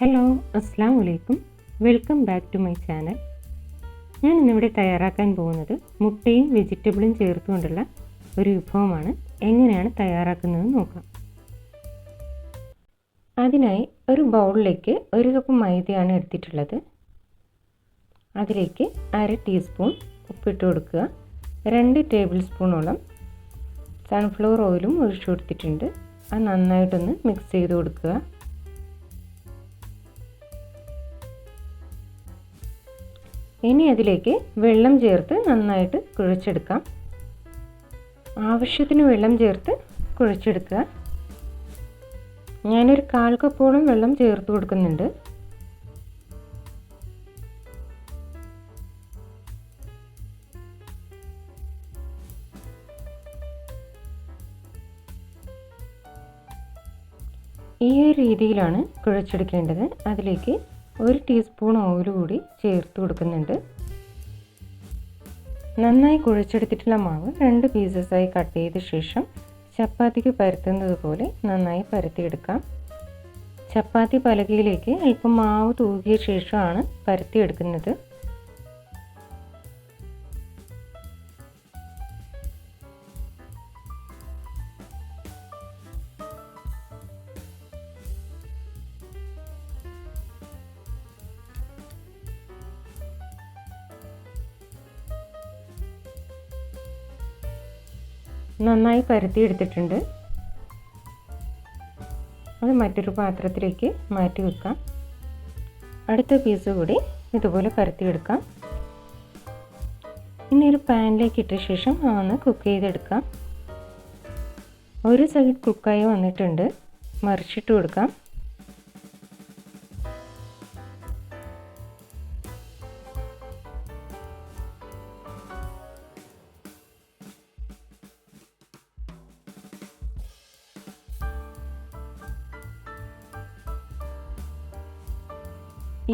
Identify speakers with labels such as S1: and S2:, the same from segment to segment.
S1: Hello അസ്സാം വലൈക്കും welcome back to my channel. ഞാൻ ഇന്നിവിടെ തയ്യാറാക്കാൻ പോകുന്നത് മുട്ടയും വെജിറ്റബിളും ചേർത്തുകൊണ്ടുള്ള ഒരു വിഭവമാണ്. എങ്ങനെയാണ് തയ്യാറാക്കുന്നത് നോക്കാം. അതിനായി ഒരു ബൗളിലേക്ക് ഒരു കപ്പ് മൈദയാണ് എടുത്തിട്ടുള്ളത്. അതിലേക്ക് അര ടീസ്പൂൺ ഉപ്പിട്ട് കൊടുക്കുക. രണ്ട് ടേബിൾ സ്പൂണോളം സൺഫ്ലവർ ഓയിലും ഒഴിച്ചു കൊടുത്തിട്ടുണ്ട്. അത് നന്നായിട്ടൊന്ന് മിക്സ് ചെയ്ത് കൊടുക്കുക. ഇനി അതിലേക്ക് വെള്ളം ചേർത്ത് നന്നായിട്ട് കുഴച്ചെടുക്കാം. ആവശ്യത്തിന് വെള്ളം ചേർത്ത് കുഴച്ചെടുക്കുക. ഞാനൊരു കാൽ കപ്പോളം വെള്ളം ചേർത്ത് കൊടുക്കുന്നുണ്ട്. ഈ ഒരു രീതിയിലാണ് കുഴച്ചെടുക്കേണ്ടത്. അതിലേക്ക് ഒരു ടീസ്പൂൺ ഓയിൽ കൂടി ചേർത്ത് കൊടുക്കുന്നുണ്ട്. നന്നായി കുഴച്ചെടുത്തിട്ടുള്ള മാവ് രണ്ട് പീസസായി കട്ട് ചെയ്ത ശേഷം ചപ്പാത്തിക്ക് പരത്തുന്നത് പോലെ നന്നായി പരത്തിയെടുക്കാം. ചപ്പാത്തി പലകയിലേക്ക് അല്പം മാവ് തൂകിയ ശേഷമാണ് പരത്തിയെടുക്കുന്നത്. നന്നായി പരത്തിയെടുത്തിട്ടുണ്ട് അത് മറ്റൊരു പാത്രത്തിലേക്ക് മാറ്റി വെക്കാം. അടുത്ത പീസ് കൂടി ഇതുപോലെ പരത്തിയെടുക്കാം ഇനി ഒരു പാനിലേക്ക് ഇട്ട ശേഷം അതൊന്ന് കുക്ക് ചെയ്തെടുക്കാം. ഒരു സൈഡ് കുക്കായി വന്നിട്ടുണ്ട്. മറിച്ചിട്ട് കൊടുക്കാം.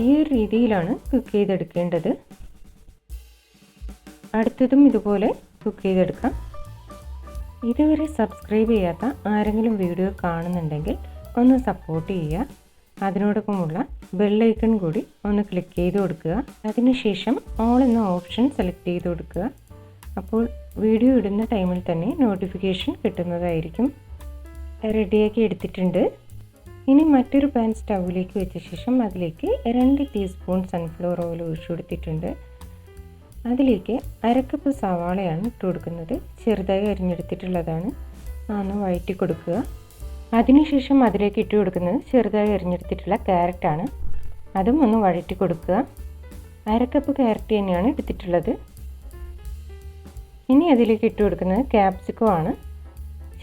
S1: ഈ ഒരു രീതിയിലാണ് കുക്ക് ചെയ്തെടുക്കേണ്ടത്. അടുത്തതും ഇതുപോലെ കുക്ക് ചെയ്തെടുക്കാം. ഇതുവരെ സബ്സ്ക്രൈബ് ചെയ്യാത്ത ആരെങ്കിലും വീഡിയോ കാണുന്നുണ്ടെങ്കിൽ ഒന്ന് സപ്പോർട്ട് ചെയ്യുക. അതിനോടൊപ്പമുള്ള ബെല്ലൈക്കൺ കൂടി ഒന്ന് ക്ലിക്ക് ചെയ്ത് കൊടുക്കുക. അതിനുശേഷം ഓൾ എന്ന ഓപ്ഷൻ സെലക്ട് ചെയ്ത് കൊടുക്കുക. അപ്പോൾ വീഡിയോ ഇടുന്ന ടൈമിൽ തന്നെ നോട്ടിഫിക്കേഷൻ കിട്ടുന്നതായിരിക്കും. റെഡിയാക്കി എടുത്തിട്ടുണ്ട്. ഇനി മറ്റൊരു പാൻ സ്റ്റൗവിലേക്ക് വെച്ച ശേഷം അതിലേക്ക് രണ്ട് ടീസ്പൂൺ സൺഫ്ലവർ ഓയിൽ ഒഴിച്ചു കൊടുത്തിട്ടുണ്ട്. അതിലേക്ക് അരക്കപ്പ് സവാളയാണ് ഇട്ട് കൊടുക്കുന്നത്. ചെറുതായി അരിഞ്ഞെടുത്തിട്ടുള്ളതാണ്. ഒന്ന് വഴറ്റി കൊടുക്കുക. അതിനുശേഷം അതിലേക്ക് ഇട്ട് കൊടുക്കുന്നത് ചെറുതായി അരിഞ്ഞെടുത്തിട്ടുള്ള ക്യാരറ്റാണ് അതും ഒന്ന് വഴറ്റി കൊടുക്കുക. അരക്കപ്പ് ക്യാരറ്റ് തന്നെയാണ് എടുത്തിട്ടുള്ളത്. ഇനി അതിലേക്ക് ഇട്ട് കൊടുക്കുന്നത് ക്യാപ്സിക്കോ ആണ്.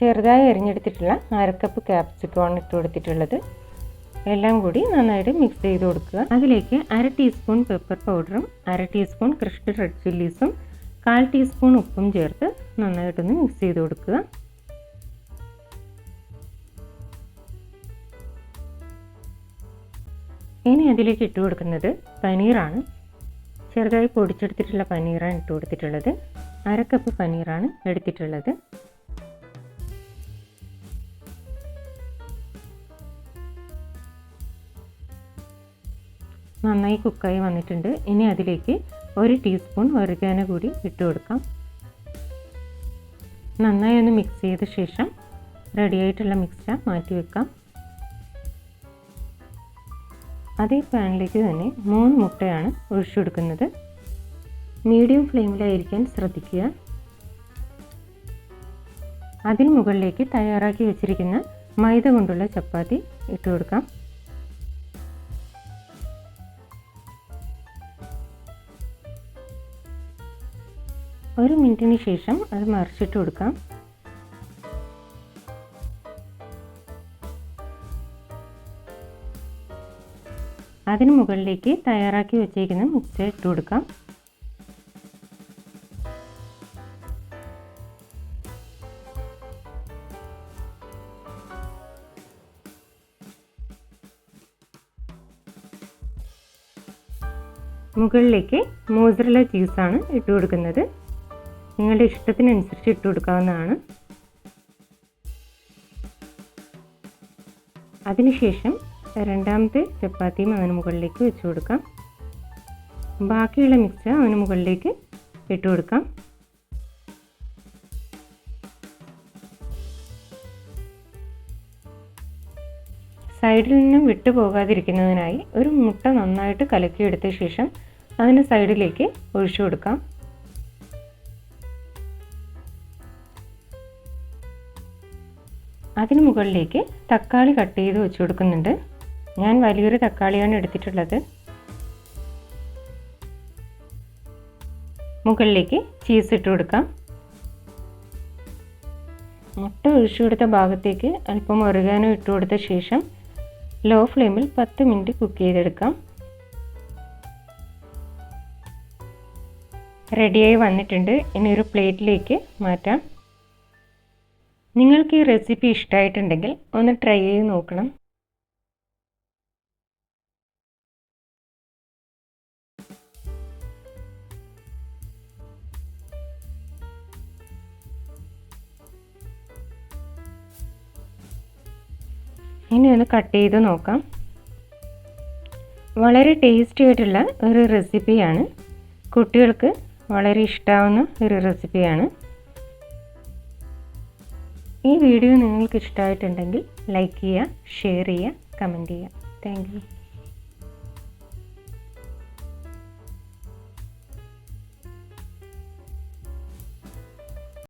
S1: ചെറുതായി അരിഞ്ഞെടുത്തിട്ടുള്ള അരക്കപ്പ് ക്യാപ്സിക്കോൺ ഇട്ട് കൊടുത്തിട്ടുള്ളത്. എല്ലാം കൂടി നന്നായിട്ട് മിക്സ് ചെയ്ത് കൊടുക്കുക. അതിലേക്ക് അര ടീസ്പൂൺ പെപ്പർ പൗഡറും അര ടീസ്പൂൺ ക്രിഷ്ഡ് റെഡ് ചില്ലീസും കാൽ ടീസ്പൂൺ ഉപ്പും ചേർത്ത് നന്നായിട്ടൊന്ന് മിക്സ് ചെയ്ത് കൊടുക്കുക. ഇനി അതിലേക്ക് ഇട്ട് കൊടുക്കുന്നത് പനീറാണ്. ചെറുതായി പൊടിച്ചെടുത്തിട്ടുള്ള പനീറാണ് ഇട്ട് കൊടുത്തിട്ടുള്ളത്. അരക്കപ്പ് പനീറാണ് എടുത്തിട്ടുള്ളത്. നന്നായി കുക്കായി വന്നിട്ടുണ്ട്. ഇനി അതിലേക്ക് ഒരു ടീസ്പൂൺ വെറുകാന കൂടി ഇട്ട് കൊടുക്കാം. നന്നായി ഒന്ന് മിക്സ് ചെയ്ത ശേഷം റെഡിയായിട്ടുള്ള മിക്സ്ചർ മാറ്റി വെക്കാം. അതേ പാനിലേക്ക് തന്നെ മൂന്ന് മുട്ടയാണ് ഒഴിച്ചു കൊടുക്കുന്നത്. മീഡിയം ഫ്ലെയിമിലായിരിക്കാൻ ശ്രദ്ധിക്കുക. അതിന് മുകളിലേക്ക് തയ്യാറാക്കി വെച്ചിരിക്കുന്ന മൈദ കൊണ്ടുള്ള ചപ്പാത്തി ഇട്ട് കൊടുക്കാം. ഒരു മിനിറ്റിന് ശേഷം അത് മറിച്ചിട്ട് കൊടുക്കാം. അതിന് മുകളിലേക്ക് തയ്യാറാക്കി വെച്ചേക്കുന്ന മിക്സർ ഇട്ട് കൊടുക്കാം. മുകളിലേക്ക് മോസറല ചീസാണ് ഇട്ട് കൊടുക്കുന്നത്. നിങ്ങളുടെ ഇഷ്ടത്തിനനുസരിച്ച് ഇട്ട് കൊടുക്കാവുന്നതാണ്. അതിനുശേഷം രണ്ടാമത്തെ ചപ്പാത്തിയും അതിന് മുകളിലേക്ക് വെച്ച് കൊടുക്കാം. ബാക്കിയുള്ള മിക്സ് അതിന് മുകളിലേക്ക് ഇട്ട് കൊടുക്കാം. സൈഡിൽ നിന്നും വിട്ടു പോകാതിരിക്കുന്നതിനായി ഒരു മുട്ട നന്നായിട്ട് കലക്കിയെടുത്ത ശേഷം അതിന് സൈഡിലേക്ക് ഒഴിച്ചു കൊടുക്കാം. അതിന് മുകളിലേക്ക് തക്കാളി കട്ട് ചെയ്ത് വെച്ച് കൊടുക്കുന്നുണ്ട്. ഞാൻ വലിയൊരു തക്കാളിയാണ് എടുത്തിട്ടുള്ളത്. മുകളിലേക്ക് ചീസ് ഇട്ട് കൊടുക്കാം. മുട്ട ഒഴിച്ചു കൊടുത്ത ഭാഗത്തേക്ക് അല്പം ഒറുകാനോ ഇട്ട് കൊടുത്ത ശേഷം ലോ ഫ്ലെയിമിൽ പത്ത് മിനിറ്റ് കുക്ക് ചെയ്തെടുക്കാം. റെഡിയായി വന്നിട്ടുണ്ട്. ഇനി ഒരു പ്ലേറ്റിലേക്ക് മാറ്റാം. നിങ്ങൾക്ക് ഈ റെസിപ്പി ഇഷ്ടമായിട്ടുണ്ടെങ്കിൽ ഒന്ന് ട്രൈ ചെയ്ത് നോക്കണം. ഇനി ഒന്ന് കട്ട് ചെയ്ത് നോക്കാം. വളരെ ടേസ്റ്റി ആയിട്ടുള്ള ഒരു റെസിപ്പിയാണ് കുട്ടികൾക്ക് വളരെ ഇഷ്ടമാവുന്ന ഒരു റെസിപ്പിയാണ് ഈ വീഡിയോ നിങ്ങൾക്ക് ഇഷ്ടമായിട്ടുണ്ടെങ്കിൽ ലൈക്ക് ചെയ്യുക ഷെയർ ചെയ്യുക കമന്റ് ചെയ്യുക. താങ്ക്